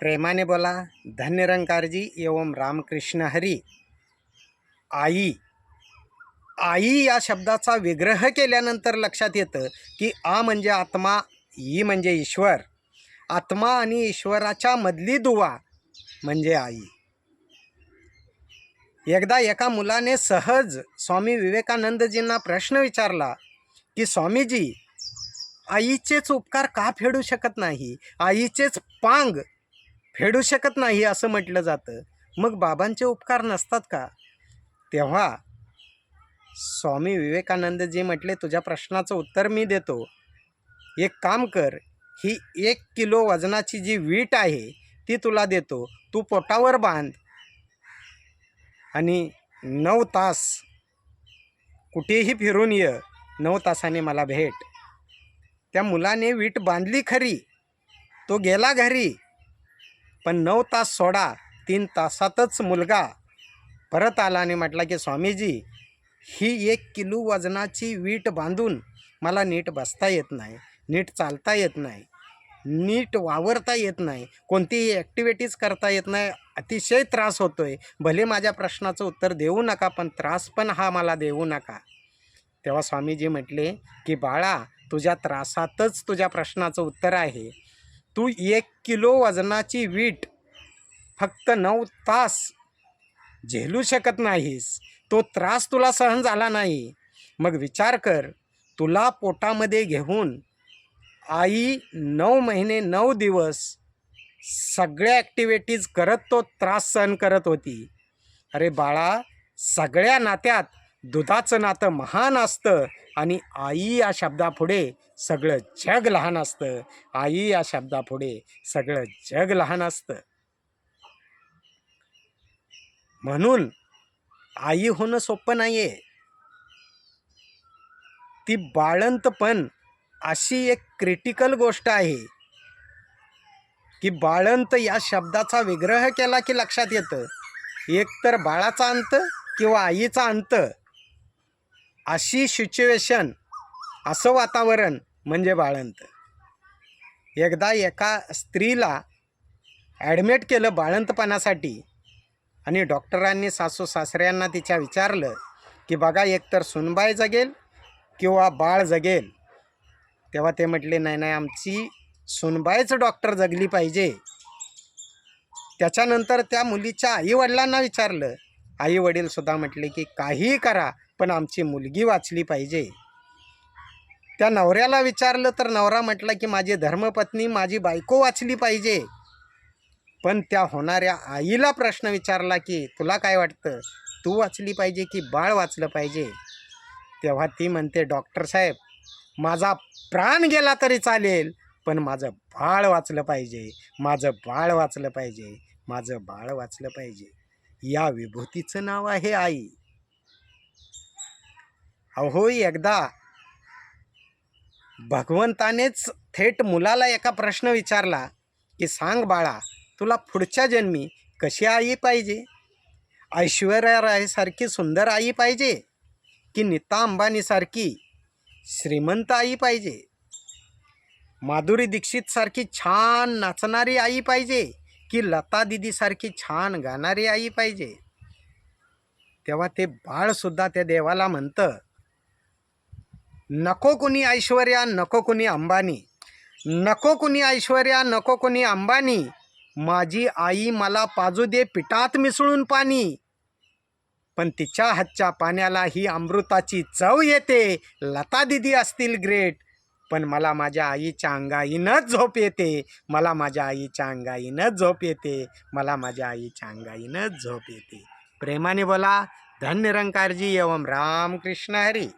प्रेमाने बोला धन्यरंकारजी एवं रामकृष्ण हरी. आई आई या शब्दाचा विग्रह केल्यानंतर लक्षात येतं की आ म्हणजे आत्मा ई म्हणजे ईश्वर. आत्मा आणि ईश्वराच्या मधली दुवा म्हणजे आई. एकदा एका मुलाने सहज स्वामी विवेकानंदजींना प्रश्न विचारला की स्वामीजी आईचेच उपकार का फेडू शकत नाही? आईचेच पांग फेडू शकत नाही असं म्हटलं जातं. मग बाबांचे उपकार नसतात का? तेव्हा स्वामी विवेकानंद जे म्हटले तुझ्या प्रश्नाचं उत्तर मी देतो. एक काम कर ही एक किलो वजनाची जी वीट आहे ती तुला देतो. तू पोटावर बांध आणि नऊ तास कुठेही फिरून ये. नऊ तासाने मला भेट. त्या मुलाने वीट बांधली खरी. तो गेला घरी. पण नऊ तास सोडा तीन तासातच मुलगा. परत आला आणि म्हटला की स्वामीजी ही एक किलो वजनाची वीट बांधून मला नीट बसता येत नाही नीट चालता येत नाही नीट वावरता येत नाही कोणतीही ॲक्टिव्हिटीज करता येत नाही अतिशय त्रास होतो आहे भले माझ्या प्रश्नाचं उत्तर देऊ नका पण त्रास पण हा मला देऊ नका. तेव्हा स्वामीजी म्हटले की बाळा तुझ्या त्रासातच तुझ्या प्रश्नाचं उत्तर आहे. तू एक किलो वजनाची वीट फक्त नऊ तास झेलू शकत नाहीस. तो त्रास तुला सहन झाला नाही. मग विचार कर तुला पोटामध्ये घेऊन आई नऊ महिने नऊ दिवस सगळ्या ॲक्टिव्हिटीज करत तो त्रास सहन करत होती. अरे बाळा सगळ्या नात्यात दुधाचं नातं महान असतं. आणि आई या शब्दापुढे सगळं जग लहान असतं. आई या शब्दापुढे सगळं जग लहान असतं. म्हणून आई होणं सोपं नाही आहे ती बाळंतपण अशी एक क्रिटिकल गोष्ट आहे की बाळंत या शब्दाचा विग्रह केला की लक्षात येतं. एक तर बाळाचा अंत किंवा आईचा अंत. अशी सिच्युएशन असं वातावरण म्हणजे बाळंत. एकदा एका स्त्रीला ॲडमिट केलं बाळंतपणासाठी आणि डॉक्टरांनी सासू सासऱ्यांना तिच्या विचारलं की बघा एकतर सुनबाई जगेल किंवा बाळ जगेल. तेव्हा ते म्हटले नाही नाही आमची सुनबाईच डॉक्टर जगली पाहिजे. त्याच्यानंतर त्या मुलीच्या आईवडिलांना विचारलं. आईवडीलसुद्धा म्हटले की काहीही करा पण आमची मुलगी वाचली पाहिजे. त्या नवऱ्याला विचारलं तर नवरा म्हटला की माझी धर्मपत्नी माझी बायको वाचली पाहिजे. पण त्या होणाऱ्या आईला प्रश्न विचारला की तुला काय वाटतं? तू वाचली पाहिजे की बाळ वाचलं पाहिजे? तेव्हा ती म्हणते डॉक्टर साहेब माझा प्राण गेला तरी चालेल पण माझं बाळ वाचलं पाहिजे. माझं बाळ वाचलं पाहिजे. माझं बाळ वाचलं पाहिजे. या विभूतीचं नाव आहे आई. अहो एकदा भगवंतानेच थेट मुलाला एका प्रश्न विचारला की सांग बाळा तुला पुढच्या जन्मी कशी आई पाहिजे? ऐश्वर्या रायसारखी सुंदर आई पाहिजे की नीता अंबानीसारखी श्रीमंत आई पाहिजे? माधुरी दीक्षितसारखी छान नाचणारी आई पाहिजे की लता दिदीसारखी छान गाणारी आई पाहिजे? तेव्हा ते बाळसुद्धा त्या देवाला म्हणतं नको कुणी ऐश्वर्या नको कुणी अंबानी. नको कुणी ऐश्वर्या नको कुणी अंबानी. माझी आई मला पाजू दे पिठात मिसळून पाणी. पण तिच्या हातच्या पाण्याला ही अमृताची चव येते. लता दिदी असतील ग्रेट. पण मला माझ्या आईच्या अंगाईनंच झोप येते. मला माझ्या आईच्या अंगाईनंच झोप येते. मला माझ्या आईच्या अंगाईनंच झोप येते. प्रेमाने बोला धन्य रंकारजी एवं रामकृष्ण हरी.